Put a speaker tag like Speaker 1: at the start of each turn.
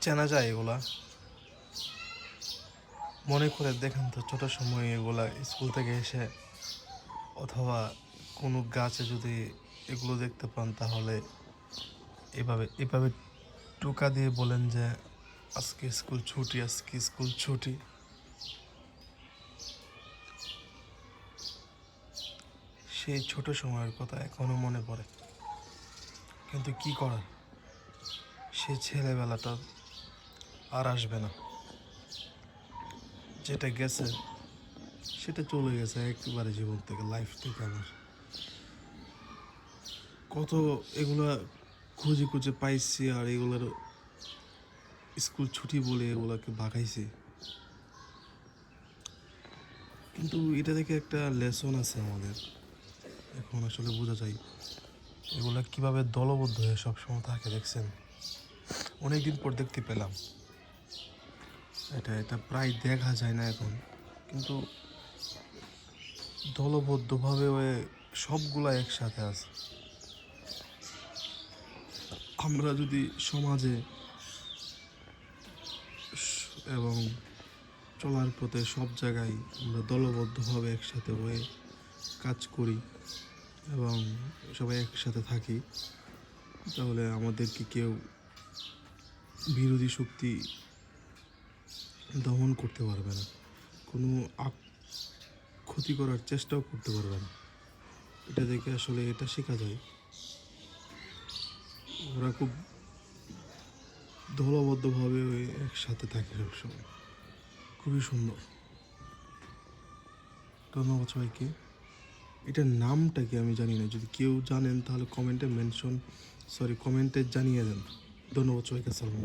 Speaker 1: চেনা যায় এগুলা। মনে করে দেখেন তো, ছোট সময় এগুলা স্কুল থেকে এসে অথবা কোনো গাছে যদি এগুলো দেখতে পান, তাহলে এভাবে এভাবে টোকা দিয়ে বলেন যে, আজকে স্কুল ছুটি, আজকে স্কুল ছুটি। সেই ছোট সময়ের কথা এখনও মনে পড়ে। কিন্তু কি করার? সেই ছেলেবেলাটা আর আসবে না। যেটা গেছে, সেটা চলে গেছে একেবারে জীবন থেকে লাইফ থেকে আমার। কত এগুলা খুঁজে খুঁজে পাইছি আর এগুলার স্কুল ছুটি বলে এগুলাকে ভাগাইছি। কিন্তু এটা থেকে একটা লেসন আছে আমাদের। এখন আসলে বোঝা যায়, এগুলা কীভাবে দলবদ্ধ হয়ে সবসময় থাকে, দেখছেন? অনেকদিন পর দেখতে পেলাম। এটা এটা প্রায় দেখা যায় না এখন। কিন্তু দলবদ্ধভাবে সবগুলা একসাথে আছে। আমরা যদি সমাজে এবং চলার পথে সব জায়গায় আমরা দলবদ্ধভাবে একসাথে হয়ে কাজ করি এবং সবাই একসাথে থাকি, তাহলে আমাদেরকে কেউ বিরোধী শক্তি দমন করতে পারবে না। কোনো ক্ষতি করার চেষ্টাও করতে পারবে না। এটা দেখে আসলে এটা শেখা যায়। ওরা খুব দলবদ্ধভাবে ওই একসাথে থাকে সবসময়। খুবই সুন্দর। ধন্যবাদ সবাইকে। এটার নামটা কি আমি জানি না। যদি কেউ জানেন তাহলে কমেন্টে মেনশন, সরি, কমেন্টে জানিয়ে দেন। ধন্যবাদ সবাইকে সালাম